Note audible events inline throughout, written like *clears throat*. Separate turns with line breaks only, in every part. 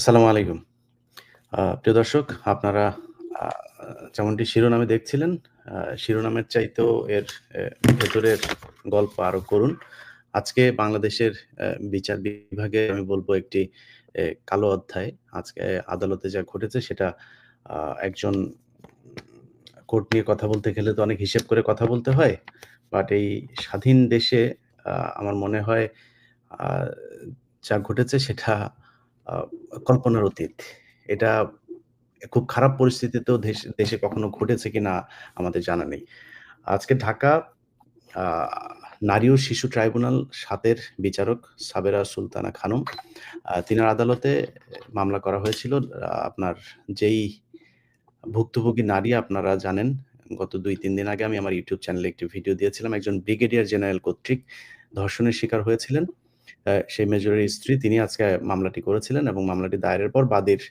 আসসালামু আলাইকুম। প্রিয় দর্শক আপনারা যেমনটি শিরোনামে দেখছিলেন, শিরোনামের চাইতেও এর ভেতরের গল্প আরও করুন। আজকে বাংলাদেশের বিচার বিভাগে আমি বলব একটি কালো অধ্যায়। আজকে আদালতে যা ঘটেছে সেটা একজন কোর্ট নিয়ে কথা বলতে গেলে তো অনেক হিসেব করে কথা বলতে হয়। বাট এই স্বাধীন দেশে আমার মনে হয় যা ঘটেছে সেটা কল্পনার অতীত। এটা খুব খারাপ পরিস্থিতিতেও দেশ কখনো ঘটেছে কিনা আমাদের জানা নেই। আজকে ঢাকা নারী ও শিশু ট্রাইব্যুনাল সাতের বিচারক সাবেরা সুলতানা খানম। তিনার আদালতে মামলা করা হয়েছিল। আপনার যেই ভুক্তভোগী নারী, আপনারা জানেন, গত ২-৩ দিন আগে আমি আমার ইউটিউব চ্যানেলে একটি ভিডিও দিয়েছিলাম। একজন ব্রিগেডিয়ার জেনারেল কর্তৃক ধর্ষণের শিকার হয়েছিলেন। সেই মেজরের স্ত্রী তিনি আজকে মামলাটি করেছিলেন এবং মামলাটি দায়েরের পর বাদীর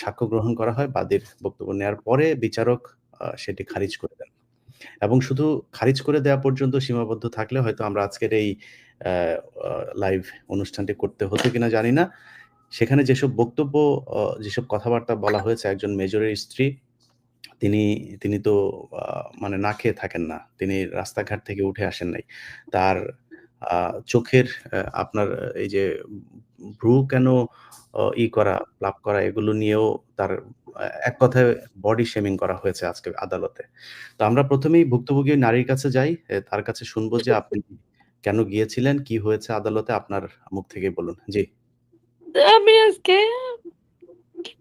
সাক্ষ্য গ্রহণ করা হয়। বাদীর বক্তব্য নেয়ার পরে বিচারক সেটি খারিজ করে দেন। এবং শুধু খারিজ করে দেওয়া পর্যন্ত সীমাবদ্ধ থাকলে হয়তো আমরা আজকের এই লাইভ অনুষ্ঠানটি করতে হতো কিনা জানি না। সেখানে যেসব বক্তব্য যেসব কথাবার্তা বলা হয়েছে, একজন মেজরের স্ত্রী, তিনি তিনি তো মানে না খেয়ে থাকেন না। তিনি রাস্তাঘাট থেকে উঠে আসেন নাই। তার চোখের আপনার এই যে ভ্রু কেন ই করা, লাভ করা এগুলো নিয়েও তার এক কথায় বডি শেমিং করা হয়েছে আজকে আদালতে। তো আমরা প্রথমেই ভুক্তভোগী নারীর কাছে যাই। তার কাছে শুনব যে আপনি কেন গিয়েছিলেন? কি হয়েছে আদালতে? আপনার মুখ থেকেই বলুন। জি।
আমি আজকে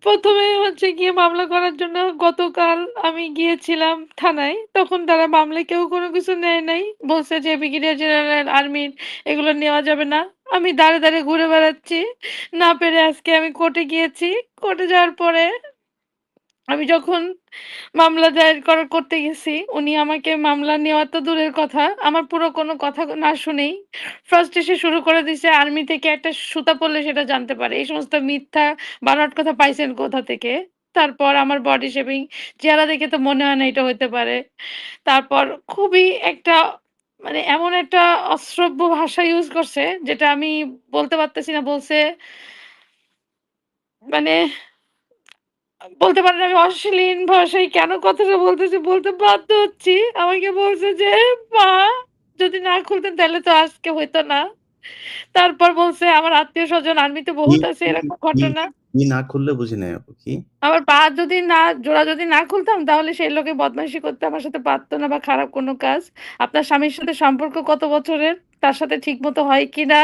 ১ম এ হচ্ছে গিয়ে মামলা করার জন্য গতকাল আমি গিয়েছিলাম থানায়। তখন তারা মামলায় কেউ কোনো কিছু নেয় নাই। বলছে যে ব্রিগেডিয়ার জেনারেল আর্মির এগুলো নেওয়া যাবে না। আমি দাঁড়ে, দাঁড়ে ঘুরে বেড়াচ্ছি। না পেরে আজকে আমি কোর্টে গিয়েছি। কোর্টে যাওয়ার পরে আমি যখন মামলা দায়ের করা করতে গেছি, উনি আমাকে মামলা নেওয়া তো দূরের কথা, আমার পুরো কোনো কথা না শুনেই ফার্স্ট এসে শুরু করে দিছে আর্মি থেকে একটা সুতা পড়লে সেটা জানতে পারে। এই সমস্ত মিথ্যা বানোয়াট কথা পাইছেন কোথা থেকে? তারপর আমার বডি শেমিং, চেহারা দেখে তো মনে হয় না এটা হইতে পারে। তারপর খুবই একটা মানে এমন একটা অশ্রব্য ভাষা ইউজ করছে যেটা আমি বলতে পারতেছি না। বলছে মানে বলতে পারেন আমি অশ্লীল ভাষায় কেন কথাটা বলতেছি, বলতে বাধ্য হচ্ছি। আমাকে বলছে যে, "মা যদি না খুলতেন তাহলে তো আজকে হইতো না।" তারপর বলছে, "আমার আত্মীয় স্বজন আর্মিতে
কি,
বহুত আছে এরকম ঘটনা।"
কি না খুললে বুঝি না কি?
আমার পা যদি না জোড়া যদি না খুলতাম তাহলে সেই লোকে বদমাইশি করতে আমার সাথে পারত না বা খারাপ কোনো কাজ। আপনার স্বামীর সাথে সম্পর্ক কত বছরের? তার সাথে ঠিকমতো হয় কিনা?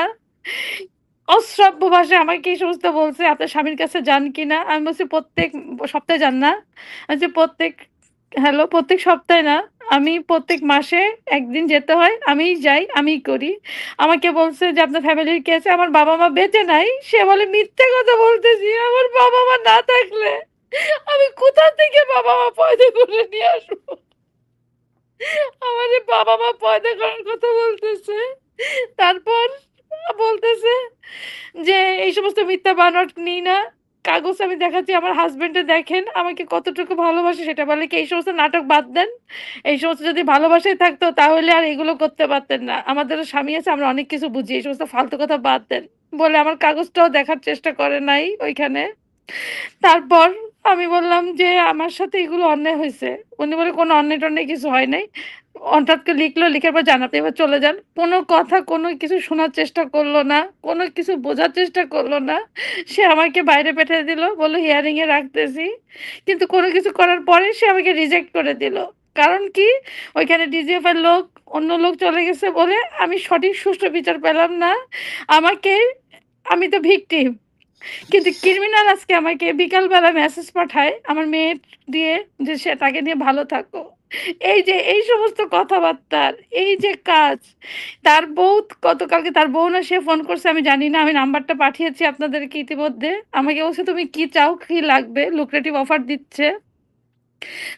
অশ্রাব্য ভাষায় আমাকে এই সমস্ত বলছে, "আপনার স্বামীর কাছে যান কিনা?" আমি বলছি, "প্রত্যেক সপ্তাহে যান না?" আমি "প্রত্যেক" হ্যালো, "প্রত্যেক সপ্তাহে না। আমি প্রত্যেক মাসে একদিন যেতে হয়। আমিই যাই, আমিই করি।" আমাকে বলছে যে, "আপনার ফ্যামিলির কে আছে?" আমার বাবা-মা বেঁচে নাই। সে বলে, মিথ্যে কথা বলতেছি। আমার বাবা-মা না থাকলে আমি কোথা থেকে বাবা-মা পয়দা করে নিয়ে আসব?" আমার বাবা-মা পয়দা করার কথা বলতেছে। তারপর বলতেছে যে, "এই সমস্ত মিথ্যা বানোয়াট নিই না। কাগজ আমি দেখাচ্ছি আমার হাসব্যান্ডে দেখেন আমাকে কতটুকু ভালোবাসে সেটা বলে কি, এই সমস্ত নাটক বাদ দেন। এই সমস্ত যদি ভালোবাসাই থাকতো তাহলে আর এগুলো করতে পারতেন না। আমাদেরও স্বামী আছে আমরা অনেক কিছু বুঝি। এই সমস্ত ফালতু কথা বাদ দেন।" বলে আমার কাগজটাও দেখার চেষ্টা করে নাই ওইখানে। তারপর আমি বললাম যে, "আমার সাথে এগুলো অন্যায় হয়েছে উনি বলে, "কোনো অন্যায়-টন্যায় কিছু হয় নাই।" হঠাৎ লিখলো, লিখার পর, জানাতে এবার চলে যান।" কোনো কথা কোনো কিছু শোনার চেষ্টা করল না। কোনো কিছু বোঝার চেষ্টা করল না। সে আমাকে বাইরে পাঠিয়ে দিল। বলল, "হিয়ারিং এ রাখতেছি।" কিন্তু কোনো কিছু করার পরে সে আমাকে রিজেক্ট করে দিল। কারণ কি? ওইখানে ডিজিএফ এর লোক, অন্য লোক চলে গেছে বলে আমি সঠিক সুষ্ঠু বিচার পেলাম না। আমাকে আমি তো ভিকটিম। কিন্তু ক্রিমিনাল আজকে আমাকে বিকালবেলা মেসেজ পাঠায় আমার মেয়ে দিয়ে যে, সে তাকে নিয়ে ভালো থাকো। এই যে এই সমস্ত কথাবার্তার এই যে কাজ, তার বউ গতকালকে তার বউ না সে ফোন করছে আমি জানি না। আমি নাম্বারটা পাঠিয়েছি আপনাদেরকে ইতিমধ্যে। আমাকে বলছে, "তুমি কি চাও? কি লাগবে?" লুক্রেটিভ অফার দিচ্ছে।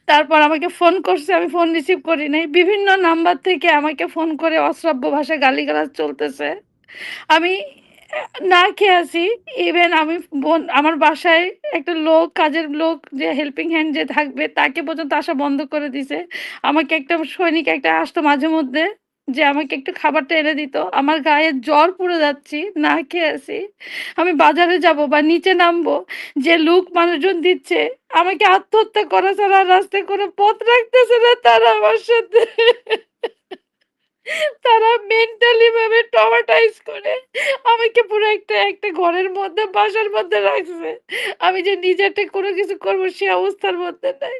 তারপর আমাকে ফোন করছে, আমি ফোন রিসিভ করি নাই। বিভিন্ন নাম্বার থেকে আমাকে ফোন করে অশ্রাব্য ভাষায় গালিগালাজ চলতেছে। আমি না খেয়ে আছি। ইভেন আমি বোন আমার বাসায় একটা লোক, কাজের লোক যে হেল্পিং হ্যান্ড যে থাকবে তাকে পর্যন্ত আসা বন্ধ করে দিছে। আমাকে একটা সৈনিক একটা আসতো মাঝে মধ্যে যে আমাকে একটু খাবারটা এনে দিত। আমার গায়ে জ্বর পুড়ে যাচ্ছি, না খেয়ে আছি। আমি বাজারে যাব বা নিচে নামবো, যে লুক মানুষজন দিচ্ছে, আমাকে আত্মহত্যা করা ছাড়া রাস্তায় কোনো পথ রাখতেছে না তারা আমার সাথে। তারা মেন্টালি ভাবে ট্রমাটাইজ করে আমাকে পুরো একটা একটা ঘরের মধ্যে, বাসার মধ্যে রাখছে। আমি যে নিজে একটা কোনো কিছু করব সে অবস্থার মধ্যে নাই।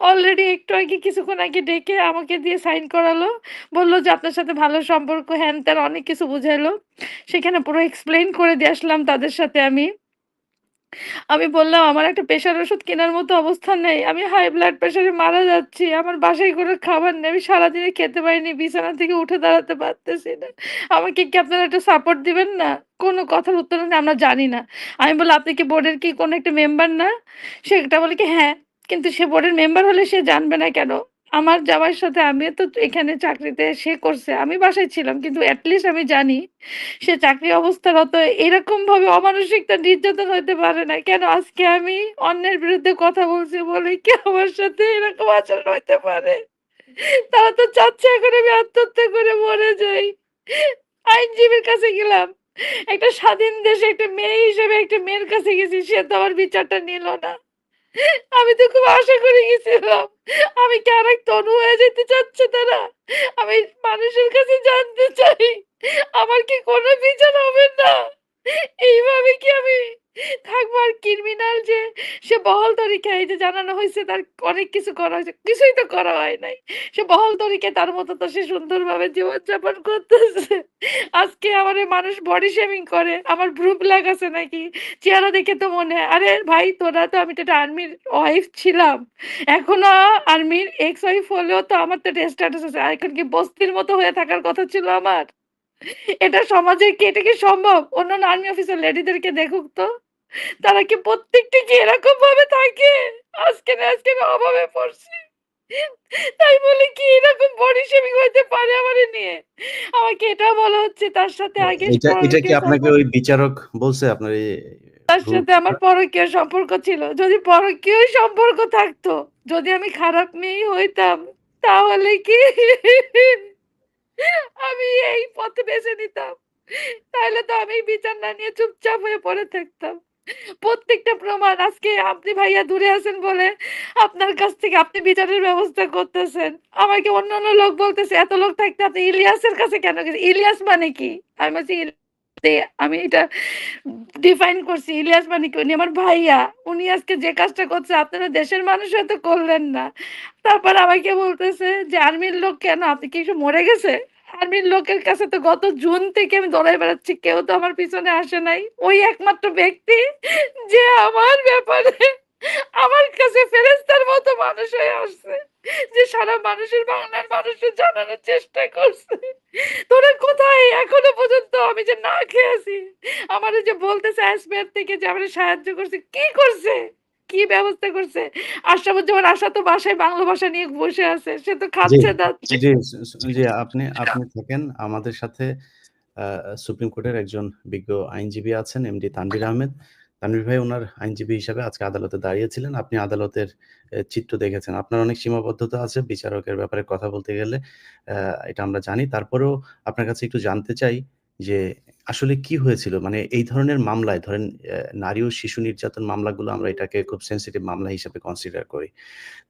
অলরেডি একটু আগে কিছুক্ষণ আগে ডেকে আমাকে দিয়ে সাইন করালো। বলল যে, আপনার সাথে ভালো সম্পর্ক হ্যান-ত্যান অনেক কিছু বুঝাইলো। সেখানে পুরো এক্সপ্লেন করে দিয়ে আসলাম তাদের সাথে আমি। আমি বললাম আমার একটা প্রেশার ওষুধ কেনার মতো অবস্থা নেই। আমি হাই ব্লাড প্রেশারে মারা যাচ্ছি। আমার বাসায় কোনো খাবার নেই। আমি সারাদিনে খেতে পারিনি। বিছানা থেকে উঠে দাঁড়াতে পারতেছি না। আমাকে কি আপনারা একটু সাপোর্ট দিবেন না? কোনো কথার উত্তর না আমরা জানি না। আমি বললাম, "আপনি কি বোর্ডের কি কোনো একটা মেম্বার না?" সেটা বলে কি, "হ্যাঁ।" কিন্তু সে বোর্ডের মেম্বার হলে সে জানবে না কেন? আমার জামাইয়ের সাথে আমিও তো এখানে চাকরিতে, সে করছে। আমি বাসায় ছিলাম। কিন্তু এট লিস্ট আমি জানি সে চাকরি অবস্থারত এরকমভাবে অমানসিকতা, নির্যাতন হইতে পারে না। কেন আজকে আমি অন্যের বিরুদ্ধে কথা বলছি বলে কি আমার সাথে এরকম আচরণ হইতে পারে? তারা তো চাচ্ছে এখন আমি আত্মহত্যা করে মরে যাই। আইনজীবীর কাছে গেলাম। একটা স্বাধীন দেশে একটা মেয়ে হিসেবে একটা মেয়ের কাছে গেছি। সে তো আমার বিচারটা নিল না। আমি তো খুব আশা করে গেছিলাম। আমি কি আরেক তনু হয়ে যেতে চাচ্ছে তারা? আমি মানুষের কাছে জানতে চাই, আমার কি কোনো বিচার হবে না? এইভাবে কি আমি থাকব? আর ক্রিমিনাল যে সে বহল তরিকায় যে জানানো হয়েছে তার অনেক কিছু করা হয়েছে। কিছুই তো করা হয় নাই। সে বহল তরিকায় তার মতো তো সে সুন্দরভাবে জীবনযাপন করতেছে। আজকে আমার মানুষ বডি শেমিং করে। আমার ভ্রু ব্ল্যাক আছে নাকি? চেহারা দেখে তো মনে হয়, আরে ভাই তোরা তো আমি তো একটা আর্মির ওয়াইফ ছিলাম। এখনও আর্মির এক্স ওয়াইফ হলেও তো আমার তো স্ট্যাটাস আছে। আর এখন কি বস্তির মতো হয়ে থাকার কথা ছিল আমার? এটা সমাজে কি এটা কি সম্ভব? অন্যান্য আর্মি অফিসার লেডিদেরকে দেখুক তো। তারা কি প্রত্যেকটি কি এরকম ভাবে থাকে? আজকে না আজকে আমি অভাবে পড়ছি। তাই বলে কি এরকম বডি শেমিং হইতে পারে আমারে নিয়ে? আমাকে এটাও বলা হচ্ছে তার সাথে আগে
এটা এটা কি আপনাকে ওই বিচারক বলছে আপনার
তার সাথে আমার পরকীয় সম্পর্ক ছিল। যদি পরকীয় সম্পর্ক থাকতো, যদি আমি খারাপ মেয়ে হইতাম, তাহলে কি আমি এই পথ বেছে নিতাম? তাহলে তো আমি বিচার না নিয়ে চুপচাপ হয়ে পড়ে থাকতাম। প্রত্যেকটা প্রমাণ আজকে আপনি ভাইয়া দূরে আছেন বলে আপনার কাছ থেকে আপনি বিচারের ব্যবস্থা করতেছেন। আমাকে অন্যান্য লোক বলতেছে, "এত লোক থাকতে আপনি ইলিয়াসের কাছে কেন গেছেন?" ইলিয়াস মানে কি? আমি বলছি আমি এটা ডিফাইন করছি। ইলিয়াস মানে কি? উনি আমার ভাইয়া। উনি আজকে যে কাজটা করছে আপনারা দেশের মানুষ হয়তো করলেন না। তারপর আমাকে বলতেছে যে, "আর্মির লোক কেন? আপনি কি মরে গেছে?" আর্মির লোকের কাছে তো গত জুন থেকে আমি দৌড়ায় বেড়াচ্ছি। কেউ তো আমার পিছনে আসে নাই। ওই একমাত্র ব্যক্তি যে আমার ব্যাপারে, আমার কাছে ফেরেস্তার মতো মানুষ হয়ে আসছে। যে সারা মানুষের বাংলার মানুষের জানানোর চেষ্টা করছে। তোরা কোথায়? এখনও পর্যন্ত আমি যে না খেয়ে আছি। আমারে যে বলতেছে আসবের থেকে যে আমারে সাহায্য করছে। কি করছে? কি ব্যবস্থা করছে? আশরাফুজ্জামান আশা তো বাসায় বাংলা ভাষা নিয়ে বসে আছে। সে তো খাচ্ছে
জি, জি, আপনি আপনি থাকেন আমাদের সাথে সুপ্রিম কোর্টের একজন বিজ্ঞ আইনজীবী আছেন এমডি তানভীর আহমেদ। তানভীর ভাই উনার আইনজীবী হিসাবে আজকে আদালতে দাঁড়িয়েছিলেন। আপনি আদালতের চিত্র দেখেছেন। আপনার অনেক সীমাবদ্ধতা আছে বিচারকের ব্যাপারে কথা বলতে গেলে। এটা আমরা জানি। তারপরেও আপনার কাছে একটু জানতে চাই যে আসলে কি হয়েছিল? মানে এই ধরনের মামলায় ধরেন নারী ও শিশু নির্যাতন মামলাগুলো আমরা এটাকে খুব সেন্সিটিভ মামলা হিসেবে কনসিডার করি।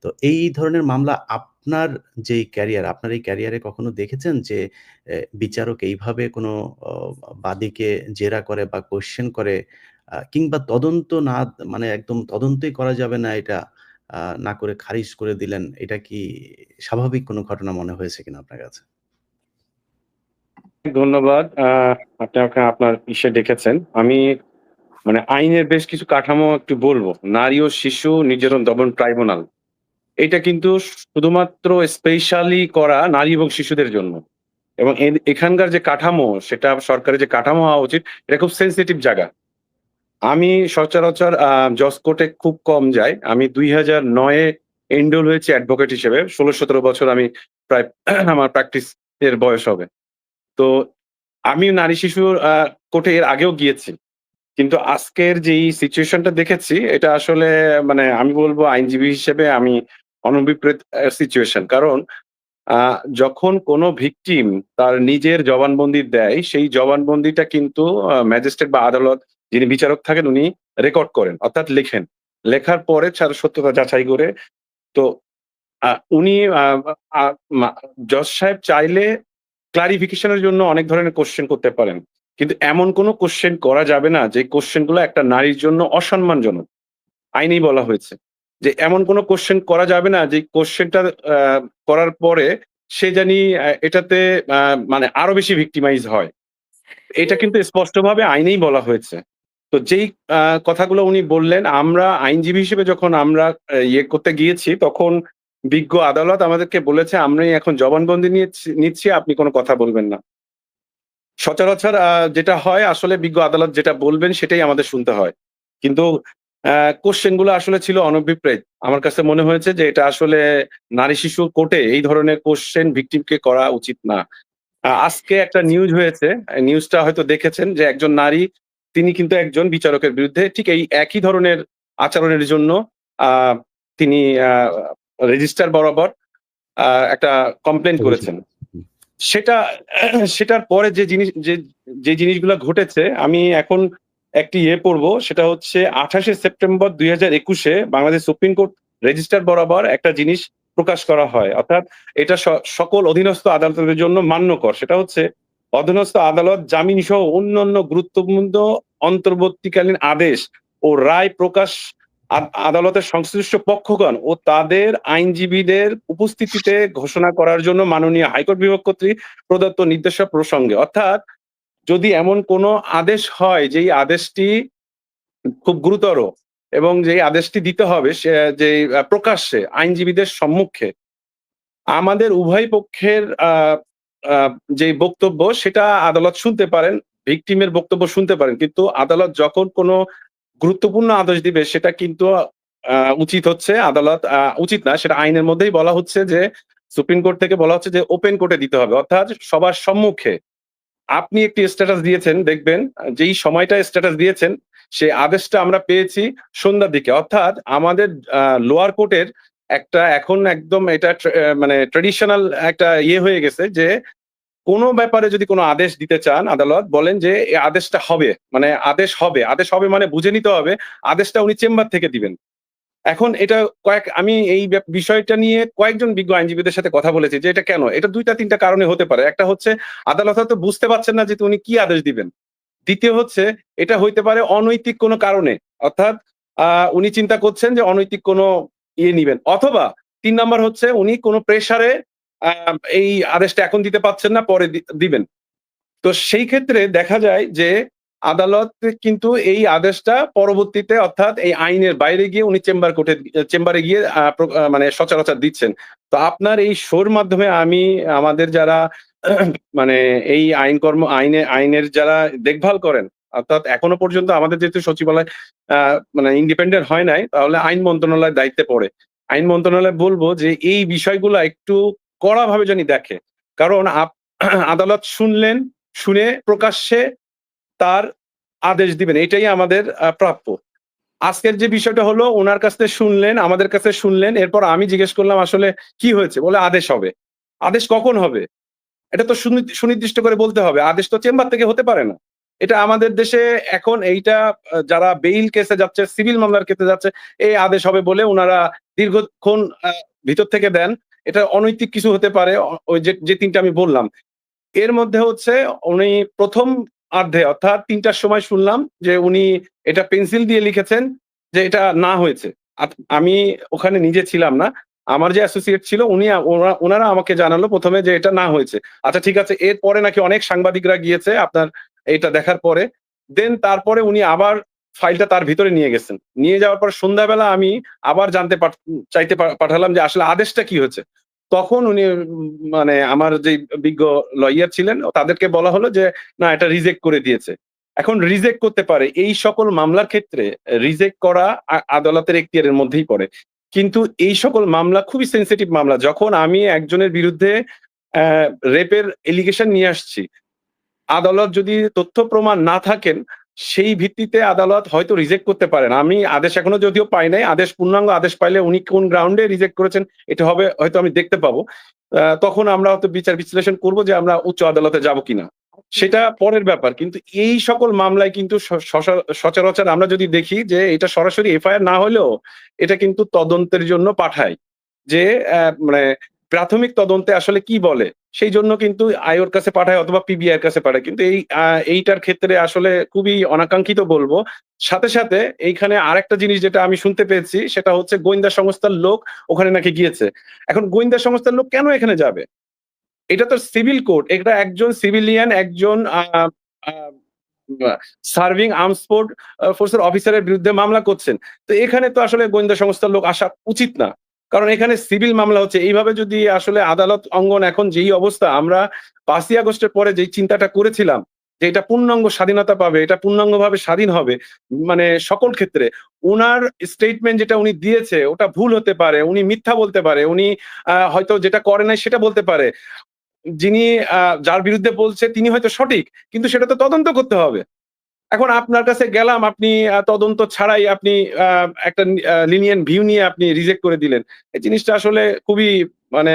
তো এই ধরনের মামলা আপনার যেই ক্যারিয়ার, আপনার এই ক্যারিয়ারে কখনো দেখেছেন যে বিচারক এইভাবে কোনো বাদীকে জেরা করে বা কোয়েশ্চেন করে কিংবা তদন্ত না মানে একদম তদন্তই করা যাবে না এটা না করে খারিজ করে দিলেন। এটা কি স্বাভাবিক কোনো ঘটনা মনে হয়েছে কিনা আপনার কাছে?
ধন্যবাদ। আপনি আপনার ইসে ডেকেছেন। আমি মানে আইনের বেশ কিছু কাঠামো একটু বলব। নারী ও শিশু নির্যাতন দমন ট্রাইব্যুনাল। এটা কিন্তু শুধুমাত্র স্পেশালি করা নারী এবং শিশুদের জন্য। এবং এখানকার যে কাঠামো, সেটা সরকারের যে কাঠামো হওয়া উচিত, এটা খুব সেন্সিটিভ জায়গা। আমি সচরাচর কোর্টে খুব কম যাই। আমি ২০০৯ এ এনরোল হয়েছি অ্যাডভোকেট হিসেবে। ১৬-১৭ বছর আমি প্রায়, আমার প্র্যাকটিস এর বয়স হবে। তো আমি নারী শিশুর কোর্টে এর আগেও গিয়েছি। কিন্তু আজকের যেই সিচুয়েশনটা দেখেছি এটা আসলে মানে আমি বলব আইনজীবী হিসেবে আমি অনভিপ্রেত সিচুয়েশন। কারণ যখন কোনো ভিকটিম তার নিজের জবানবন্দি দেয়, সেই জবানবন্দিটা কিন্তু ম্যাজিস্ট্রেট বা আদালত যিনি বিচারক থাকেন উনি রেকর্ড করেন অর্থাৎ লেখেন। লেখার পরে তার সত্যতা যাচাই করে তো উনি জজ সাহেব চাইলে ক্লারিফিকেশন এর জন্য অনেক ধরনের কোশ্চেন করতে পারেন। কিন্তু এমন কোনো কোয়েশ্চেন করা যাবে না যে কোয়েশ্চেনগুলো একটা নারীর জন্য অসম্মানজনক। আইনেই বলা হয়েছে। যে এমন কোনো কোয়েশ্চেন করা যাবে না যে কোয়েশ্চেনটা আ করার পরে সে জানি এটাতে মানে আরও বেশি ভিক্টিমাইজ হয়। এটা কিন্তু স্পষ্টভাবে আইনেই বলা হয়েছে। তো যেই কথাগুলো উনি বললেন, আমরা আইনজীবী হিসেবে যখন আমরা ইয়ে করতে গিয়েছি, তখন বিজ্ঞ আদালত আমাদেরকে বলেছে আমি এখন জবানবন্দি নিচ্ছি, আপনি কোনো কথা বলবেন না। সচরাচর যেটা হয়, আসলে বিজ্ঞ আদালত যেটা বলবেন, সেটাই আমাদের শুনতে হয়। কিন্তু কোয়েশ্চেন আসলে ছিল অনভিপ্রেত। আমার কাছে মনে হয়েছে যে, এটা আসলে নারী শিশু কোর্টে এই ধরনের কোশ্চেন ভিকটিমকে করা উচিত না। আজকে একটা নিউজ হয়েছে। নিউজটা হয়তো দেখেছেন যে, একজন নারী, তিনি কিন্তু একজন বিচারকের বিরুদ্ধে ঠিক এই একই ধরনের আচরণের জন্য তিনি আ রেজিস্ট্রার বরাবর একটা কমপ্লেন করেছেন। সেটা সেটার পরে যে জিনিস যে, যে জিনিসগুলা ঘটেছে আমি এখন একটি ইয়ে পড়ব সেটা হচ্ছে ২৮শে সেপ্টেম্বর দুই হাজার একুশে বাংলাদেশ সুপ্রিম কোর্ট রেজিস্টার বরাবর একটা জিনিস প্রকাশ করা হয়। অর্থাৎ এটা স সকল অধীনস্থ আদালতের জন্য মান্যকর। সেটা হচ্ছে অধীনস্থ আদালত জামিন সহ অন্যান্য গুরুত্বপূর্ণ অন্তর্বর্তীকালীন আদেশ ও রায় প্রকাশ আদালতের সংশ্লিষ্ট পক্ষগণ ও তাদের আইনজীবীদের উপস্থিতিতে ঘোষণা করার জন্য মাননীয় হাইকোর্ট বিভাগ কর্তৃক প্রদত্ত নির্দেশনা প্রসঙ্গে। অর্থাৎ যদি এমন কোনো আদেশ হয় যেই আদেশটি খুব গুরুতর এবং যেই আদেশটি দিতে হবে সে যে প্রকাশ্যে আইনজীবীদের সম্মুখে আমাদের উভয় পক্ষের যে বক্তব্য সেটা আদালত শুনতে পারেন, ভিকটিমের বক্তব্য শুনতে পারেন। কিন্তু আদালত যখন কোনো গুরুত্বপূর্ণ আদেশ দিবে সেটা কিন্তু উচিত হচ্ছে, আদালত উচিত না সেটা আইনের মধ্যেই বলা হচ্ছে যে, সুপ্রিম কোর্ট থেকে বলা হচ্ছে যে ওপেন কোর্টে দিতে হবে। অর্থাৎ সবার সম্মুখে। আপনি একটি স্ট্যাটাস দিয়েছেন, দেখবেন, যেই সময়টা স্ট্যাটাস দিয়েছেন সে আদেশটা আমরা পেয়েছি সন্ধ্যার দিকে। অর্থাৎ আমাদের লোয়ার কোর্টের একটা এখন একদম এটা মানে ট্র্যাডিশনাল একটা ইয়ে হয়ে গেছে যে কোনো ব্যাপারে যদি কোনো আদেশ দিতে চান আদালত, বলেন যে এই আদেশটা হবে। মানে আদেশ হবে। আদেশ হবে মানে বুঝে নিতে হবে, আদেশটা উনি চেম্বার থেকে দিবেন। এখন এটা কয়েক, আমি এই বিষয়টা নিয়ে কয়েকজন বিজ্ঞ আইনজীবীদের সাথে কথা বলেছি যে এটা কেন? এটা ২ টা ৩ টা কারণে হতে পারে। একটা হচ্ছে, আদালত হয়তো বুঝতে পারছেন না যে উনি কি আদেশ দিবেন। দ্বিতীয় হচ্ছে, এটা হইতে পারে অনৈতিক কোনো কারণে। অর্থাৎ, আ, উনি চিন্তা করছেন যে অনৈতিক কোনো ইয়ে নিবেন। অথবা, তিন নাম্বার হচ্ছে, উনি কোনো প্রেশারে এই আদেশটা এখন দিতে পারছেন না, পরে দিবেন। তো সেই ক্ষেত্রে দেখা যায় যে আদালত কিন্তু এই আদেশটা পরবর্তীতে অর্থাৎ এই আইনের বাইরে গিয়ে উনি চেম্বার কোর্টে চেম্বারে গিয়ে মানে সচরাচর দিচ্ছেন। তো আপনার এই শোর মাধ্যমে আমি, আমাদের যারা মানে এই আইন কর্ম, আইনে, আইনের যারা দেখভাল করেন, অর্থাৎ এখনও পর্যন্ত আমাদের যেহেতু সচিবালয় মানে ইন্ডিপেন্ডেন্ট হয় নাই, তাহলে আইন মন্ত্রণালয়ের দায়িত্বে পড়ে। আইন মন্ত্রণালয় বলব যে এই বিষয়গুলো একটু কড়াভাবে জানি দেখে। কারণ *clears throat* আদালত শুনলেন, শুনে প্রকাশ্যে তার আদেশ দিবেন। এটাই আমাদের প্রাপ্য। আজকের যে বিষয়টা হলো ওনার কাছ থেকে শুনলেন, আমাদের কাছে শুনলেন। এরপর আমি জিজ্ঞেস করলাম আসলে কি হয়েছে? বলে আদেশ হবে। আদেশ কখন হবে? এটা তো সুনি সুনির্দিষ্ট করে বলতে হবে। আদেশ তো চেম্বার থেকে হতে পারে না। এটা আমাদের দেশে এখন এইটা যারা বেইল কেসে যাচ্ছে, সিভিল মামলার কেসে যাচ্ছে, এই আদেশ হবে বলে ওনারা দীর্ঘক্ষণ ভিতর থেকে দেন। এটা অনৈতিক কিছু হতে পারে। ওই যে, ৩ আমি বললাম। এর মধ্যে হচ্ছে উনি প্রথম আর্ধে অর্থাৎ তিনটার সময় শুনলাম যে উনি এটা পেন্সিল দিয়ে লিখেছেন যে এটা না হয়েছে। আমি ওখানে নিজে ছিলাম না। আমার যে অ্যাসোসিয়েট ছিল উনি ওনারা আমাকে জানালো প্রথমে যে এটা না হয়েছে। আচ্ছা ঠিক আছে। এরপরে নাকি অনেক সাংবাদিকরা গিয়েছে আপনার এটা দেখার পরে। দেন তারপরে উনি আবার ফাইলটা তার ভিতরে নিয়ে গেছেন। নিয়ে যাওয়ার পর সন্ধ্যাবেলা আমি আবার জানতে চাইতে পাঠালাম যে আসলে আদেশটা কি হয়েছে? তখন উনি মানে আমার যে বিজ্ঞ লয়ার ছিলেন, তাদেরকে বলা হলো যে, না, এটা রিজেক্ট করে দিয়েছে। এখন রিজেক্ট করতে পারে। এই সকল মামলার ক্ষেত্রে রিজেক্ট করা আদালতের এখতিয়ারের মধ্যেই পড়ে। কিন্তু এই সকল মামলা খুবই সেন্সিটিভ মামলা। যখন আমি একজনের বিরুদ্ধে রেপের এলিগেশন নিয়ে আসছি। আদালত যদি তথ্য প্রমাণ না থাকেন, সেই ভিত্তিতে আদালত হয়তো রিজেক্ট করতে পারেন। আমি আদেশ এখনও যদিও পাই নাই। আদেশ, পূর্ণাঙ্গ আদেশ পাইলে উনি কোন গ্রাউন্ডে রিজেক্ট করেছেন, এটা হবে, হয়তো আমি দেখতে পাবো। তখন আমরা হয়তো বিচার বিশ্লেষণ করব যে আমরা উচ্চ আদালতে যাব কিনা। সেটা পরের ব্যাপার। কিন্তু এই সকল মামলায় কিন্তু সচরাচর আমরা যদি দেখি যে এটা সরাসরি এফআইআর না হলেও এটা কিন্তু তদন্তের জন্য পাঠায়। যে মানে প্রাথমিক তদন্তে আসলে কি বলে? সেই জন্য কিন্তু আইওর কাছে পাঠায় অথবা পিবিআই কাছে পাঠায়। কিন্তু এই এইটার ক্ষেত্রে আসলে খুবই অনাকাঙ্ক্ষিত বলব সাথে, সাথে এইখানে আরেকটা জিনিস যেটা আমি শুনতে পেয়েছি সেটা হচ্ছে গোয়েন্দা সংস্থার লোক ওখানে নাকি গিয়েছে। এখন গোয়েন্দা সংস্থার লোক কেন এখানে যাবে? এটা তো সিভিল কোর্ট। এটা একজন সিভিলিয়ান একজন সার্ভিং আর্মস ফোর্সের অফিসারের বিরুদ্ধে মামলা করছেন। তো এখানে তো আসলে গোয়েন্দা সংস্থার লোক আসা উচিত না। কারণ এখানে সিভিল মামলা হচ্ছে। এইভাবে যদি আসলে আদালত অঙ্গন এখন যেই অবস্থা আমরা পাঁচই আগস্টের পরে যেই চিন্তাটা করেছিলাম যে এটা পূর্ণাঙ্গ স্বাধীনতা পাবে, এটা পূর্ণাঙ্গভাবে স্বাধীন হবে। মানে সকল ক্ষেত্রে উনার স্টেটমেন্ট যেটা উনি দিয়েছে ওটা ভুল হতে পারে। উনি মিথ্যা বলতে পারে। উনি হয়তো যেটা করে নাই সেটা বলতে পারে। যিনি যার বিরুদ্ধে বলছে তিনি হয়তো সঠিক। কিন্তু সেটা তো তদন্ত করতে হবে। এখন আপনার কাছে গেলাম, আপনি তদন্ত ছাড়াই আপনি একটা লিনিয়েন্ট ভিউ নিয়ে আপনি রিজেক্ট করে দিলেন। এই জিনিসটা আসলে খুবই মানে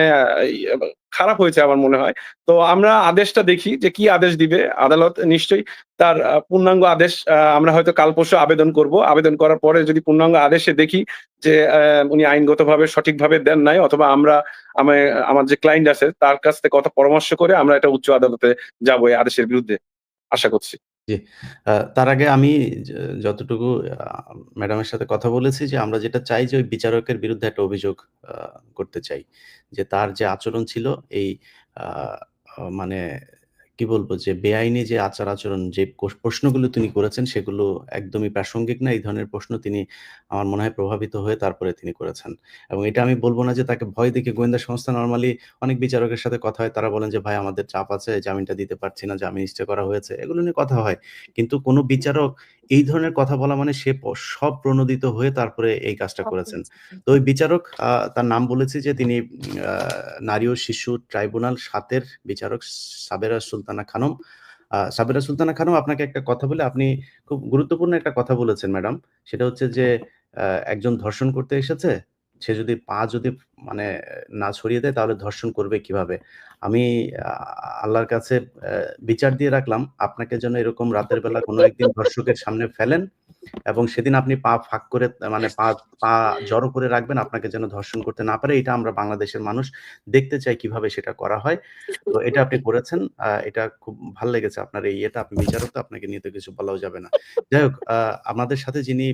খারাপ হয়েছে আমার মনে হয়। তো আমরা আদেশটা দেখি যে কি আদেশ দিবে। আদালত নিশ্চয়ই তার পূর্ণাঙ্গ আদেশ আমরা হয়তো কাল পরশু আবেদন করব। আবেদন করার পরে যদি পূর্ণাঙ্গ আদেশে দেখি যে উনি আইনগতভাবে সঠিকভাবে দেন নাই অথবা আমরা, আমে, আমার যে ক্লায়েন্ট আছে তার কাছ থেকে কথা পরামর্শ করে আমরা এটা উচ্চ আদালতে যাব এই আদেশের বিরুদ্ধে। আশা করছি।
জি। তার আগে আমি যতটুকু ম্যাডামের সাথে কথা বলেছি যে, আমরা যেটা চাই যে, ওই বিচারকের বিরুদ্ধে একটা অভিযোগ করতে চাই। যে, তার যে আচরণ ছিল, এই মানে কি বলব যে বেআইনি যে আচার-আচরণ যে প্রশ্নগুলো তিনি করেছেন সেগুলো একদমই প্রাসঙ্গিক না। এই ধরনের প্রশ্ন তিনি আমার মনে হয় প্রভাবিত হয়ে তারপরে তিনি করেছেন। এবং এটা আমি বলব না যে তাকে ভয় দেখে গোয়েন্দা সংস্থা নর্মালি অনেক বিচারকের সাথে কথা হয়। তারা বলেন যে, "ভাই আমাদের চাপ আছে, জামিনটা দিতে পারছি না, জামিন ইস্টে করা হয়েছে।" এগুলো নিয়ে কথা হয়। কিন্তু কোনো বিচারক এই ধরনের কথা বলা মানে সে সব প্রণোদিত হয়ে তারপরে এই কাজটা করেছেন। তো ওই বিচারক তার নাম বলেছি যে তিনি নারী ও শিশু ট্রাইব্যুনাল সাতের বিচারক সাবেরা সুলতানা খানম। সাবেরা সুলতানা খানম আপনাকে একটা কথা বলে আপনি খুব গুরুত্বপূর্ণ একটা কথা বলেছেন ম্যাডাম। সেটা হচ্ছে যে একজন ধর্ষণ করতে এসেছে, সে যদি পা যদি মানে না ছড়িয়ে দেয় তাহলে ধর্ষণ করবে কীভাবে? আমি আল্লাহর কাছে বিচার দিয়ে রাখলাম আপনাকে যেন এরকম রাতের বেলা কোনো একদিন ধর্ষকের সামনে ফেলেন এবং সেদিন আপনি পা ফাঁক করে মানে পা পা জড়ো করে রাখবেন আপনাকে যেন ধর্ষণ করতে না পারে। এটা আমরা বাংলাদেশের মানুষ দেখতে চাই কীভাবে সেটা করা হয়। তো এটা আপনি করেছেন। এটা খুব ভালো লেগেছে আপনার এই ইয়েটা। আপনি বিচারক তো আপনাকে নিয়ে তো কিছু বলাও যাবে না। যাই হোক আমাদের সাথে যিনি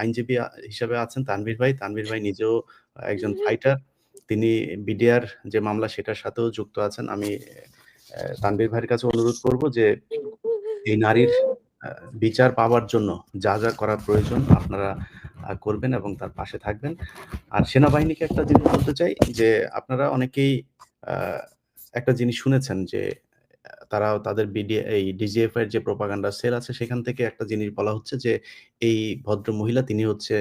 আইনজীবী হিসেবে আছেন তানভীর ভাই। তানভীর ভাই নিজেও একজন ফাইটার। তিনি বিডিআর যে মামলা সেটার সাথেও যুক্ত আছেন। আমি তানবীর ভাইয়ের কাছে অনুরোধ করব যে এই নারীর বিচার পাওয়ার জন্য যা, যা করা প্রয়োজন আপনারা করবেন এবং তার পাশে থাকবেন। আর সেনাবাহিনীকে একটা জিনিস বলতে চাই যে আপনারা অনেকেই একটা জিনিস শুনেছেন যে তারা তাদের বিডি এই ডিজিএফআই এর যে প্রোপাগান্ডা সেল আছে সেখান থেকে একটা জিনিস বলা হচ্ছে যে এই ভদ্র মহিলা তিনি হচ্ছে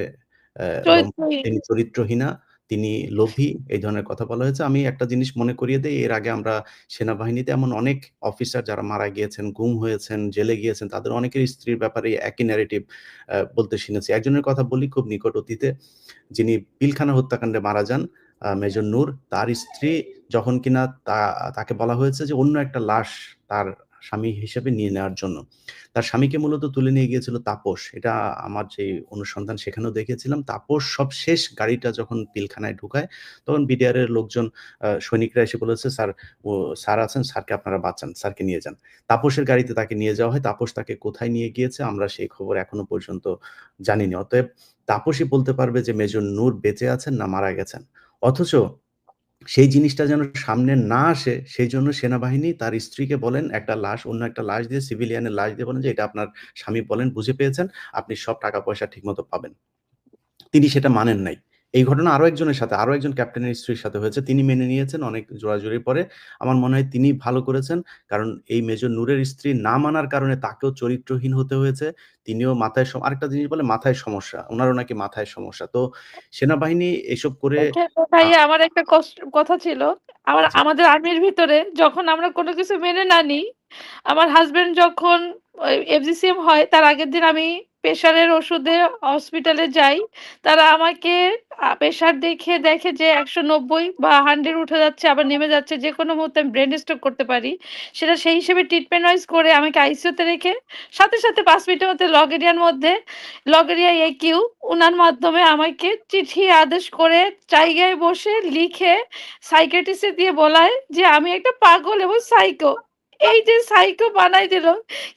তিনি চরিত্রহীনা, তিনি লোভী এই ধরনের কথা বলা হয়েছে। আমি একটা জিনিস মনে করিয়ে দেই এর আগে আমরা সেনাবাহিনীতে এমন অনেক অফিসার যারা মারা গিয়েছেন, গুম হয়েছেন, জেলে গিয়েছেন তাদের অনেকের স্ত্রীর ব্যাপারে একই ন্যারেটিভ বলতে শুনেছি। একজনের কথা বলি খুব নিকট অতীতে যিনি পিলখানা হত্যাকাণ্ডে মারা যান মেজর নূর। তার স্ত্রী যখন কিনা তাকে বলা হয়েছে যে অন্য একটা লাশ তার স্বামী হিসেবে নিয়ে নেওয়ার জন্য। তার স্বামীকে মূলত তুলে নিয়ে গিয়েছিল তাপস। এটা আমার যে অনুসন্ধান সেখানেও দেখেছিলাম। তাপস সবশেষ গাড়িটা যখন পিলখানায় ঢুকায় তখন বিডিআর এর লোকজন সৈনিকরা এসে বলেছে, "স্যার ও স্যার আছেন, স্যারকে আপনারা বাঁচান, স্যারকে নিয়ে যান।" তাপসের গাড়িতে তাকে নিয়ে যাওয়া হয়। তাপস তাকে কোথায় নিয়ে গিয়েছে আমরা সেই খবর এখনও পর্যন্ত জানিনি অতএব তাপসই বলতে পারবে যে মেজর নূর বেঁচে আছেন না মারা গেছেন। অথচ সেই জিনিসটা যেন সামনে না আসে সেই জন্য সেনাবাহিনী তার স্ত্রীকে বলেন একটা লাশ অন্য একটা লাশ দিয়ে সিভিলিয়ানের লাশ দিয়ে বলেন যে, "এটা আপনার স্বামী বলেন বুঝে পেয়েছেন। আপনি সব টাকা পয়সা ঠিকমতো পাবেন।" তিনি সেটা মানেন নাই। এই ঘটনা আরও একজনের সাথে, আরও একজন ক্যাপ্টেনের স্ত্রীর সাথে হয়েছে। তিনি মেনে নিয়েছেন অনেক জোরাজুরির পরে। আমার মনে হয় তিনি ভালো করেছেন। কারণ এই মেজর নূরের স্ত্রী না মানার কারণে তাকেও চরিত্রহীন হতে হয়েছে। তিনিও মাথায় আরেকটা জিনিস বলে মাথায় সমস্যা। উনারও নাকি মাথায় সমস্যা। তো সেনাবাহিনী এসব করে
আমার একটা কষ্ট কথা ছিল। আমার আমাদের আর্মির ভিতরে যখন আমরা কোন কিছু মেনে না নিই, আমার হাজবেন্ড যখন এফজিসিএম হয় তার আগের দিন আমি প্রেশারের ওষুধে হসপিটালে যাই, তারা আমাকে প্রেশার দেখে দেখে যে একশো নব্বই বা হান্ড্রেড উঠে যাচ্ছে, আবার নেমে যাচ্ছে যে কোনো মুহূর্তে আমি ব্রেন স্ট্রোক করতে পারি, সেটা সেই হিসেবে ট্রিটমেন্ট ওয়াইজ করে আমাকে আইসিইউতে রেখে, সাথে সাথে পাঁচ মিনিটের মধ্যে লগেরিয়ার মধ্যে, লগেরিয়া এ কিউ ওনার মাধ্যমে আমাকে চিঠি আদেশ করে জায়গায় বসে লিখে সাইকেটিসে দিয়ে বলায় যে আমি একটা পাগল এবং সাইকো এই যে সাইকো বানাই দিল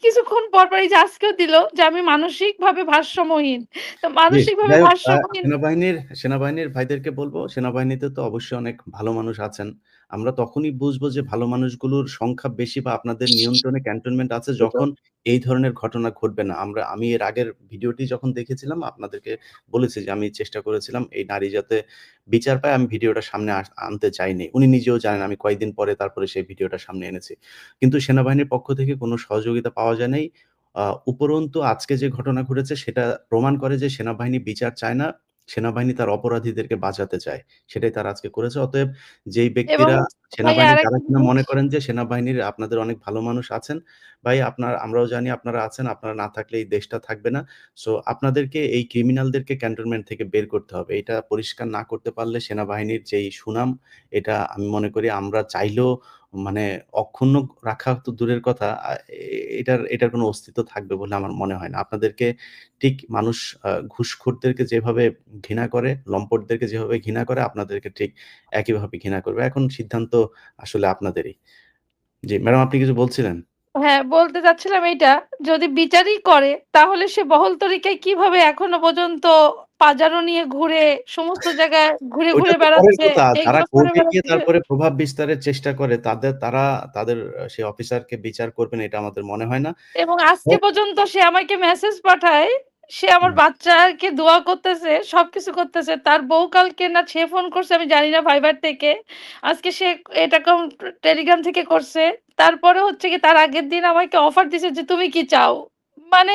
কিছুক্ষণ পর পর এই যে আজকেও দিল যে আমি মানসিক ভাবে ভারসাম্যহীন। তো মানসিক ভাবে ভারসাম্যহীন।
সেনাবাহিনীর সেনাবাহিনীর ভাইদেরকে বলব সেনাবাহিনীতে তো অবশ্যই অনেক ভালো মানুষ আছেন। আমরা তখনই বুঝব যে ভালো মানুষগুলোর সংখ্যা বেশি বা আপনাদের নিয়ন্ত্রণে ক্যান্টনমেন্ট আছে যখন এই ধরনের ঘটনা ঘটবে না। আমরা আমি এর আগের ভিডিওটি যখন দেখেছিলাম আপনাদেরকে বলেছি যে আমি চেষ্টা করেছিলাম এই নারী যাতে বিচার পায় আমি ভিডিওটা সামনে আনতে চাইনি। উনি নিজেও জানেন আমি কয়েকদিন পরে তারপরে সেই ভিডিওটা সামনে এনেছি। কিন্তু সেনাবাহিনীর পক্ষ থেকে কোনো সহযোগিতা পাওয়া যায় নাই। আহ, উপরন্তু আজকে যে ঘটনা ঘটেছে সেটা প্রমাণ করে যে সেনাবাহিনী বিচার চায় না সেনাবাহিনী তার অপরাধীদেরকে বাঁচাতে চায়। সেটাই তারা আজকে করেছে। অতএব যেই ব্যক্তিরা সেনাবাহিনী যারা কিনা মনে করেন যে সেনাবাহিনীর আপনাদের অনেক ভালো মানুষ আছেন ভাই আপনার আমরাও জানি আপনারা আছেন আপনারা না থাকলে এই দেশটা থাকবে না। সো আপনাদেরকে এই ক্রিমিনালদেরকে ক্যান্টনমেন্ট থেকে বের করতে হবে। এটা পরিষ্কার না করতে পারলে সেনাবাহিনীর যেই সুনাম এটা আমি মনে করি আমরা চাইলেও মানে অক্ষুণ্ণ রাখা তো দূরের কথা এটার এটার কোনো অস্তিত্ব থাকবে বলে আমার মনে হয় না। আপনাদেরকে ঠিক মানুষ ঘুষখোরদেরকে যেভাবে ঘৃণা করে, লম্পটদেরকে যেভাবে ঘৃণা করে, আপনাদেরকে ঠিক একইভাবে ঘৃণা করবে। এখন সিদ্ধান্ত আসলে আপনাদেরই। জি, ম্যাডাম আপনি কিছু বলছিলেন?
হ্যাঁ বলতে চাচ্ছিলাম এইটা, যদি বিচারই করে, তাহলে সে বহল তরিকায় কীভাবে এখনও পর্যন্ত পাজারো নিয়ে ঘুরে সমস্ত জায়গায় ঘুরে ঘুরে বেড়াচ্ছে
কোর্টে গিয়ে তারপরে প্রভাব বিস্তারের চেষ্টা করে তাদের তারা তাদের সেই অফিসারকে বিচার করবেন এটা আমাদের মনে হয় না।
এবং আজকে পর্যন্ত সে আমাকে মেসেজ পাঠায় সে আমার বাচ্চাকে দোয়া করতেছে সবকিছু করতেছে তার বউ কালকে না সে ফোন করছে আমি জানি না ভাইবার থেকে। আজকে সে এটা টেলিগ্রাম থেকে করছে তারপরে হচ্ছে কি তার আগের দিন আমাকে অফার দিছে যে তুমি কি চাও? মানে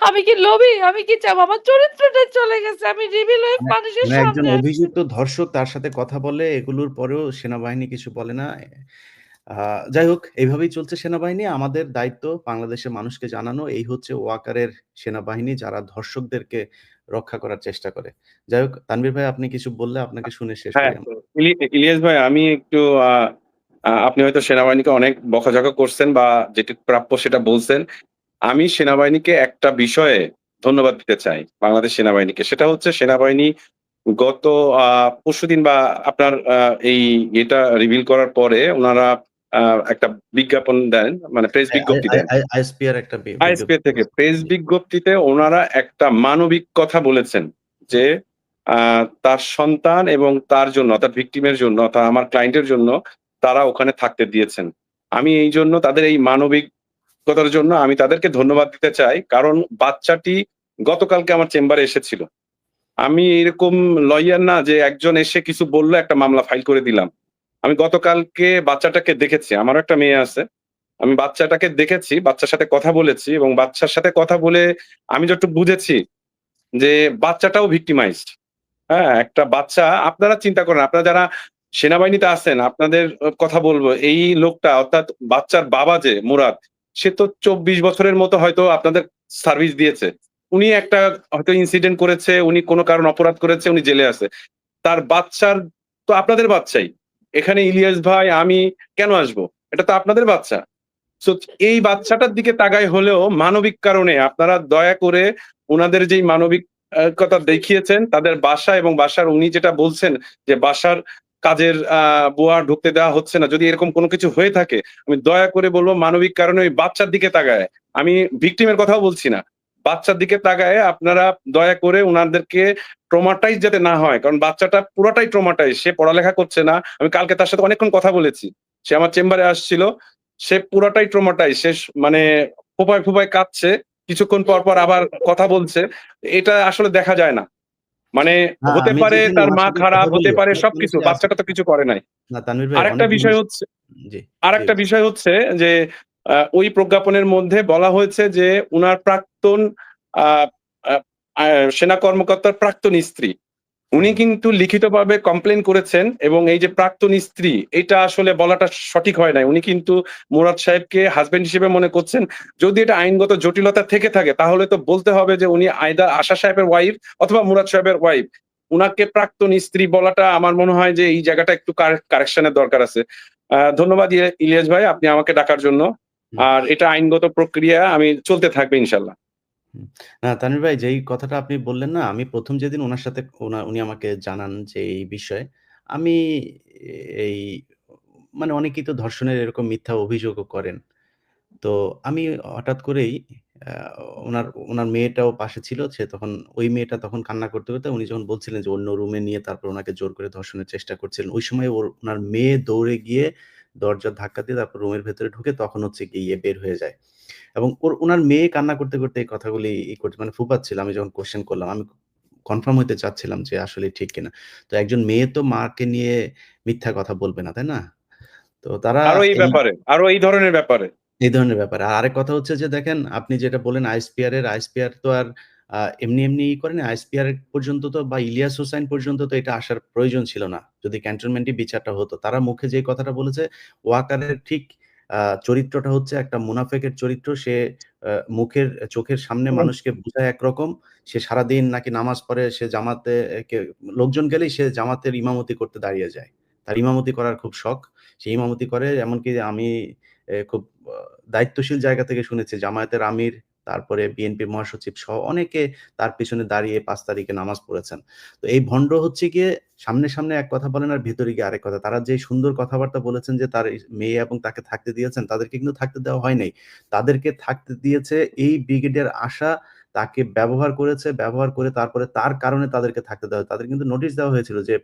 আমি কি লোভী? আমি কি চাও আমার চরিত্রটাই চলে গেছে। আমি রিভিল হয়ে
মানে-
মানুষের
মানে একজন অভিযুক্ত ধর্ষক তার সাথে কথা বলে এগুলোর পরেও সেনাবাহিনী কিছু বলে না। যাই হোক এইভাবেই চলছে সেনাবাহিনী। আমাদের দায়িত্ব বাংলাদেশের মানুষকে জানানো এই হচ্ছে ওয়াকারের সেনাবাহিনী যারা ধর্ষকদেরকে রক্ষা করার চেষ্টা করে। যাই হোক তানভীর ভাই আপনি কিছু বললে আপনাকে শুনে শেষ
হ্যাঁ
করি
ইলিয়াস ভাই আমি একটু আপনি হয়তো সেনাবাহিনীকে অনেক বকাঝকা করছেন বা যেটি প্রাপ্য সেটা বলছেন। আমি সেনাবাহিনীকে একটা বিষয়ে ধন্যবাদ দিতে চাই বাংলাদেশ সেনাবাহিনীকে। সেটা হচ্ছে সেনাবাহিনী গত আহ পরশুদিন বা আপনার এই এটা রিভিল করার পরে ওনারা একটা বিজ্ঞাপন দেন মানে প্রেস বিজ্ঞপ্তি দেন।
আইএসপিআর একটা বি-
থেকে প্রেস বিজ্ঞপ্তিতে ওনারা একটা মানবিক কথা বলেছেন যে আহ, তার সন্তান এবং তার জন্য অর্থাৎ ভিকটিমের জন্য অর্থাৎ আমার ক্লায়েন্টের জন্য তারা ওখানে থাকতে দিয়েছেন। আমি এই জন্য তাদের এই মানবিকতার জন্য আমি তাদেরকে ধন্যবাদ দিতে চাই, কারণ বাচ্চাটি গতকালকে আমার চেম্বারে এসেছিল। আমি এরকম লয়ার না যে একজন এসে কিছু বলল, একটা মামলা ফাইল করে দিলাম। আমি গতকালকে বাচ্চাটাকে দেখেছি, আমারও একটা মেয়ে আছে। আমি বাচ্চাটাকে দেখেছি, বাচ্চার সাথে কথা বলেছি এবং বাচ্চার সাথে কথা বলে আমি যত বুঝেছি যে বাচ্চাটাও ভিক্টিমাইজড হ্যাঁ একটা বাচ্চা, আপনারা চিন্তা করেন, আপনারা যারা সেনাবাহিনীতে আছেন, আপনাদের কথা বলব, এই লোকটা, অর্থাৎ বাচ্চার বাবা যে, মুরাদ সে তো চব্বিশ বছরের মতো হয়তো আপনাদের সার্ভিস দিয়েছে। উনি একটা হয়তো ইনসিডেন্ট করেছে, উনি কোনো কারণ অপরাধ করেছে, উনি জেলে আছে। তার বাচ্চার তো আপনাদের বাচ্চাই। এখানে ইলিয়াস ভাই, আমি কেন আসব? এটা তো আপনাদের বাচ্চা। এই বাচ্চাটার দিকে তাগাই হলেও মানবিক কারণে আপনারা দয়া করে ওনাদের যেই মানবিক কথা দেখিয়েছেন, তাদের বাসা এবং বাসার উনি যেটা বলছেন যে বাসার কাজের বুয়া ঢুকতে দেওয়া হচ্ছে না। যদি এরকম কোনো কিছু হয়ে থাকে, আমি দয়া করে বলব মানবিক কারণে ওই বাচ্চার দিকে তাকায়। আমি ভিকটিমের কথাও বলছি না। বাচ্চার দিকে তাকায়, আপনারা দয়া করে ওনাদেরকে ট্রমাটাইজ যাতে না হয়, কারণ বাচ্চাটা পুরোটাই ট্রমাটাইজ, সে পড়ালেখা করছে না। আমি কালকে তার সাথে অনেকক্ষণ কথা বলেছি। সে আমার চেম্বারে আসছিল, সে পুরোটাই ট্রমাটাইজ সে মানে ফোপায় ফোপায় কাঁদছে। কিছুক্ষণ পর পর আবার কথা বলছে। এটা আসলে দেখা যায় না। মানে হতে পারে তার মা খারাপ হতে পারে সবকিছু বাচ্চাটা তো কিছু করে নাই।
আর একটা
আরেকটা বিষয় হচ্ছে
আর
আরেকটা বিষয় হচ্ছে যে আহ, ওই প্রজ্ঞাপনের মধ্যে বলা হয়েছে যে উনার প্রাক্তন সেনা কর্মকর্তার প্রাক্তন স্ত্রী। উনি কিন্তু লিখিতভাবে কমপ্লেন করেছেন এবং এই যে প্রাক্তন স্ত্রী এটা আসলে বলাটা সঠিক হয় নাই। উনি কিন্তু মুরাদ সাহেবকে হাজবেন্ড হিসেবে মনে করছেন যদি এটা আইনগত জটিলতা থেকে থাকে তাহলে তো বলতে হবে যে উনি আয়দা আশা সাহেবের ওয়াইফ অথবা মুরাদ সাহেবের ওয়াইফ উনাকে প্রাক্তন স্ত্রী বলাটা আমার মনে হয় যে এই জায়গাটা একটু কারেকশনের দরকার আছে। আহ, ধন্যবাদ ইলিয়াস ভাই আপনি আমাকে ডাকার জন্য। আর এটা আইনগত প্রক্রিয়া আমি চলতে থাকবে ইনশাল্লাহ
না, তানভীর ভাই যেই কথাটা আপনি বললেন না, আমি প্রথম যেদিন ওনার সাথে উনি আমাকে জানান যে এই বিষয়ে, আমি এই মানে অনেকেই তো ধর্ষণের এরকম মিথ্যা অভিযোগও করেন। তো আমি হঠাৎ করেই ওনার ওনার মেয়েটাও পাশে ছিল, সে তখন ওই মেয়েটা তখন কান্না করতে করতে উনি যখন বলছিলেন যে অন্য রুমে নিয়ে তারপর ওনাকে জোর করে ধর্ষণের চেষ্টা করছিলেন, ওই সময় ওর ওনার মেয়ে দৌড়ে গিয়ে দরজার ধাক্কা দিয়ে তারপর রুমের ভেতরে ঢুকে তখন হচ্ছে গিয়ে বের হয়ে যায়। এবং ওর ওনার মেয়ে কান্না করতে করতে এই কথাগুলি ই করছে মানে ফুপাচ্ছিল। আমি যখন কোশ্চেন করলাম আমি কনফার্ম হতে চাচ্ছিলাম যে আসলে ঠিক কিনা। তো একজন মেয়ে তো মাকে নিয়ে মিথ্যা কথা বলবে না তাই না? তো তারা
আরও এই ব্যাপারে আরও এই ধরনের ব্যাপারে।
এই ধরনের ব্যাপার। আর আরেক কথা হচ্ছে যে দেখেন আপনি যেটা বলেন আইসপিআর এর আইসপিআর তো আর এমনি এমনি ই করেন। আইসপিআর পর্যন্ত তো বা ইলিয়াস হোসাইন পর্যন্ত তো এটা আসার প্রয়োজন ছিল না। যদি ক্যান্টনমেন্টই বিচারটা হতো তারা মুখে যে কথাটা বলেছে ওয়াকারের ঠিক চরিত্রটা হচ্ছে একটা মুনাফেকের চরিত্র। সে মুখের চোখের সামনে মানুষকে বোঝায় একরকম। সে সারাদিন নাকি নামাজ পড়ে সে জামাতে লোকজন গেলেই সে জামাতের ইমামতি করতে দাঁড়িয়ে যায়। তার ইমামতি করার খুব শখ। সে ইমামতি করে এমনকি আমি খুব দায়িত্বশীল জায়গা থেকে শুনেছি জামায়াতের আমির তারপরে বিএনপির মহাসচিব সহ অনেকে তার পিছনে দাঁড়িয়ে পাঁচ তারিখে নামাজ পড়েছেন। তো এই ভণ্ড হচ্ছে গিয়ে সামনে সামনে এক কথা বলেন আর ভেতরে গিয়ে আরেক কথা। তারা যে সুন্দর কথাবার্তা বলেছেন যে তার মেয়ে এবং তাকে থাকতে দিয়েছেন, তাদেরকে কিন্তু থাকতে দেওয়া হয় নাই। তাদেরকে থাকতে দিয়েছে এই ব্রিগেডের আশা তাকে ব্যবহার করেছে, ব্যবহার করে তারপরে তার কারণে তাদেরকে থাকতে দেওয়া। তাদের কিন্তু নোটিশ দেওয়া হয়েছিল যে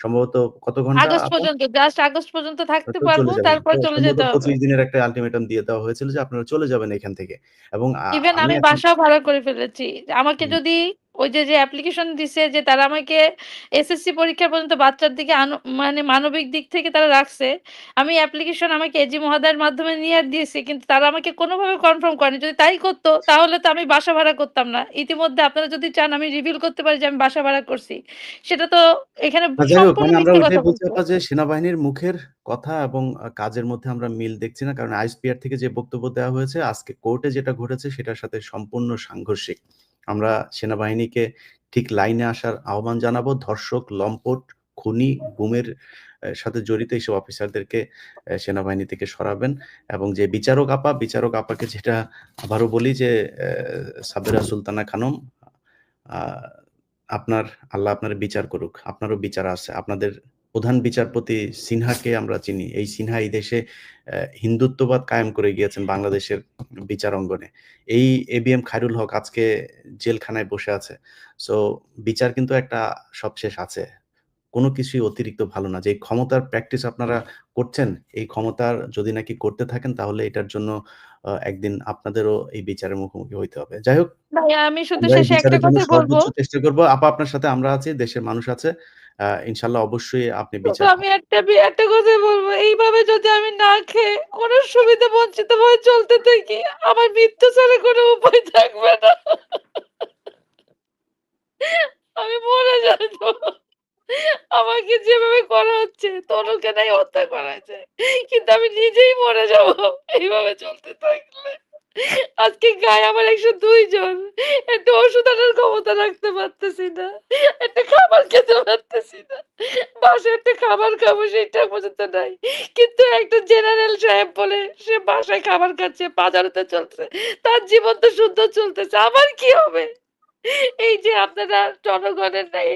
সম্ভবত কত ঘণ্টা
আগস্ট পর্যন্ত জাস্ট আগস্ট পর্যন্ত থাকতে পারব তারপর চলে যেতে হবে
25 দিনের একটা আলটিমেটাম দিয়ে দেওয়া হয়েছিল যে আপনারা চলে যাবেন এখান থেকে। এবং
ইভেন
আমি
আমি বাসাও ভাড়া করে ফেলেছি। আমাকে যদি ওই যে, যে অ্যাপ্লিকেশন দিছে যে তারা আমাকে এসএসসি পরীক্ষা পর্যন্ত বাচ্চার দিকে মানে মানবিক দিক থেকে তারা রাখছে। আমি অ্যাপ্লিকেশন আমাকে এজি মহোদয়ের মাধ্যমে নিয়ে দিয়েছি। কিন্তু তারা আমাকে কোনোভাবে কনফার্ম করেনি। যদি তাই করতো তাহলে তো আমি বাসা ভাড়া করতাম না। ইতিমধ্যে আপনারা যদি চান আমি রিভিল করতে পারি যে আমি বাসা ভাড়া করছি। সেটা তো এখানে
মানে যে সেনাবাহিনীর মুখের কথা এবং কাজের মধ্যে আমরা মিল দেখছি না। কারণ আইসপিআর থেকে যে বক্তব্য দেওয়া হয়েছে আজকে কোর্টে যেটা ঘটেছে সেটার সাথে সম্পূর্ণ সাংঘর্ষিক। আমরা সেনাবাহিনীকে ঠিক লাইনে আসার আহ্বান জানাব। ধর্ষক, লম্পট, খুনি, গুমের সাথে জড়িত এইসব অফিসারদেরকে সেনাবাহিনী থেকে সরাবেন এবং যে বিচারক আপা, বিচারক আপাকে যেটা আবারও বলি যে সাবেরা সুলতানা খানম আপনার আল্লাহ আপনার বিচার করুক। আপনারও বিচার আছে। আপনাদের প্রধান বিচারপতি সিনহাকে আমরা চিনি। এই সিনহা এই দেশে হিন্দুত্ববাদ কায়েম করে গিয়েছেন বাংলাদেশের বিচার অঙ্গনে। এই এবিএম খায়রুল হক আজকে জেলখানায় বসে আছে। সো বিচার কিন্তু একটা সবশেষ আছে। কোনো কিছুই অতিরিক্ত ভালো না। যে ক্ষমতার প্র্যাকটিস আপনারা করছেন, এই ক্ষমতার যদি নাকি করতে থাকেন তাহলে এটার জন্য একদিন আপনাদেরও এই বিচারের মুখোমুখি হইতে হবে। যাই হোক
আমি শুধু শেষে একটা কথাই বলব।
চেষ্টা করব। আপা আপনার সাথে আমরা আছি, দেশের মানুষ আছে। আ ইনশাআল্লাহ অবশ্যই আপনি বিচার
আমি একটা একটা কথাই বলব। এইভাবে যদি আমি না খেয়ে কোনো সুবিধা বঞ্চিত হয়ে চলতে থাকি, আমার মৃত্যু ছাড়া কোনো উপায় থাকবে না। আমি মরে যাব। আমাকে যেভাবে করা হচ্ছে, তনুকে নাই হত্যা করা হয়েছে। কিন্তু আমি নিজেই মরে যাব এইভাবে চলতে থাকলে। আজকে গায়ে আমার ১০২ জন। একটা ওষুধ আনার ক্ষমতা রাখতে পারতেছি না। একটা খাবার খেতে পারতেছি না। বাসায় একটা খাবার খাব সেটা পর্যন্ত নাই। কিন্তু একটা জেনারেল সাহেব বলে সে বাসায় খাবার খাচ্ছে, বাজারতে চলছে। তার জীবন তো সুন্দর চলতেছে। আমার কি হবে? এই যে আপনারা জনগণের নাই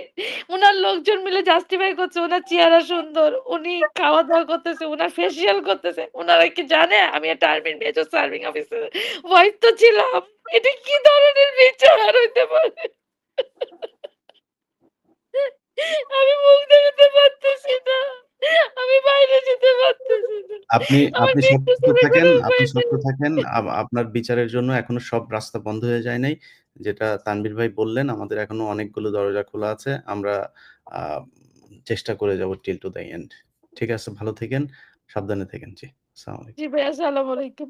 উনার লোকজন মিলে জাস্টিফাই করছে ওনার চেহারা সুন্দর। উনি খাওয়া-দাওয়া করতেছে, উনার ফেসিয়াল করতেছে। উনারা কি জানে আমি একটা আর্মির মেজর সার্ভিং অফিসার ওয়াইফ তো ছিলাম। এটা কি ধরনের বিচার হইতে পারে? আমি মুখ দেখাতে পারতেছি না। আমি বাইরে যেতে পারতেছি না।
আপনি আপনি সতর্ক থাকেন, আপনি সতর্ক থাকেন। আপনার বিচারের জন্য এখনও সব রাস্তা বন্ধ হয়ে যায় নাই। যেটা তানবির ভাই বললেন আমাদের এখনও অনেকগুলো দরজা খোলা আছে। আমরা চেষ্টা করে যাব টিল টু দ্য এন্ড ঠিক আছে? ভালো থেকেন, সাবধানে থেকেন। জি, আসসালামু আলাইকুম।
জি ভাই আসসালামু আলাইকুম।